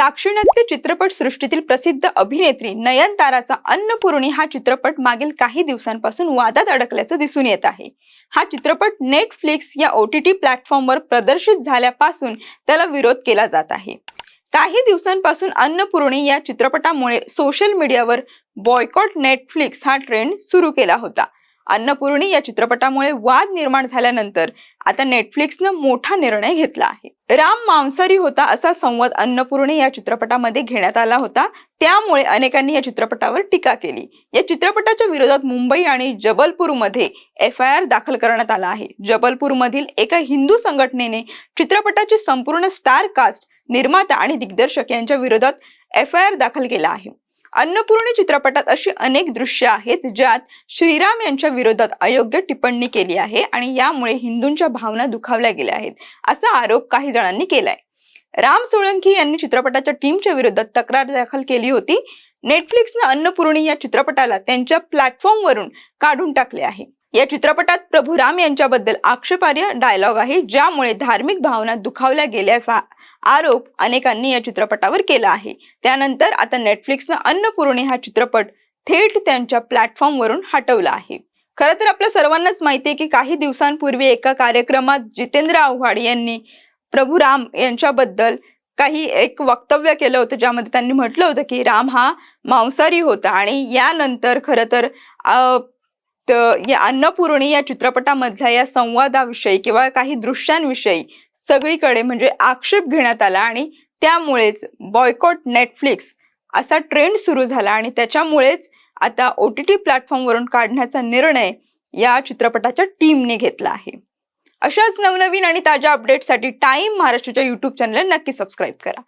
दाक्षिणात्य चित्रपट सृष्टीतील प्रसिद्ध अभिनेत्री नयनताराचा अन्नपूर्णी हा चित्रपट मागील काही दिवसांपासून वादात अडकल्याचं दिसून येत आहे. हा चित्रपट नेटफ्लिक्स या ओ टी टी प्लॅटफॉर्मवर प्रदर्शित झाल्यापासून त्याला विरोध केला जात आहे. काही दिवसांपासून अन्नपूर्णी या चित्रपटामुळे सोशल मीडियावर बॉयकॉट नेटफ्लिक्स हा ट्रेंड सुरू केला होता. अन्नपूर्णी या चित्रपटामुळे वाद निर्माण झाल्यानंतर आता नेटफ्लिक्सनं मोठा निर्णय घेतला आहे. राम मांसारी होता असा संवाद अन्नपूर्णी या चित्रपटामध्ये घेण्यात आला होता. त्यामुळे अनेकांनी या चित्रपटावर टीका केली. या चित्रपटाच्या विरोधात मुंबई आणि जबलपूरमध्ये एफ आय आर दाखल करण्यात आला आहे. जबलपूरमधील एका हिंदू संघटनेने चित्रपटाची संपूर्ण स्टार कास्ट निर्माता आणि दिग्दर्शक यांच्या विरोधात एफ आय आर दाखल केला आहे. अन्नपूर्णी चित्रपटात अशी अनेक दृश्य आहेत ज्यात श्रीराम यांच्या विरोधात अयोग्य टिप्पणी केली आहे आणि यामुळे हिंदूंच्या भावना दुखावल्या गेल्या आहेत असा आरोप काही जणांनी केलाय. राम सोळंकी यांनी चित्रपटाच्या टीमच्या विरोधात तक्रार दाखल केली होती. नेटफ्लिक्सनं अन्नपूर्णी या चित्रपटाला त्यांच्या प्लॅटफॉर्मवरून काढून टाकले आहे. या चित्रपटात प्रभू राम यांच्याबद्दल आक्षेपार्ह डायलॉग आहे ज्यामुळे धार्मिक भावना दुखावल्या गेल्याचा आरोप अनेकांनी या चित्रपटावर केला आहे. त्यानंतर आता नेटफ्लिक्सनं अन्नपूर्णे हा चित्रपट थेट त्यांच्या प्लॅटफॉर्मवरून हटवला आहे. खरं तर आपल्या सर्वांनाच माहिती आहे की काही दिवसांपूर्वी एका कार्यक्रमात जितेंद्र आव्हाड यांनी प्रभू राम यांच्याबद्दल काही एक वक्तव्य केलं होतं ज्यामध्ये त्यांनी म्हटलं होतं की राम हा मांसाहारी होता आणि यानंतर खरं तर या अन्नपूर्णी या चित्रपटामधल्या या संवादाविषयी किंवा काही दृश्यांविषयी सगळीकडे म्हणजे आक्षेप घेण्यात आला आणि त्यामुळेच बॉयकॉट नेटफ्लिक्स असा ट्रेंड सुरू झाला आणि त्याच्यामुळेच आता ओ टी टी प्लॅटफॉर्मवरून काढण्याचा निर्णय या चित्रपटाच्या टीमने घेतला आहे. अशाच नवनवीन आणि ताज्या अपडेटसाठी टाइम महाराष्ट्राच्या युट्यूब चॅनलला नक्की सबस्क्राईब करा.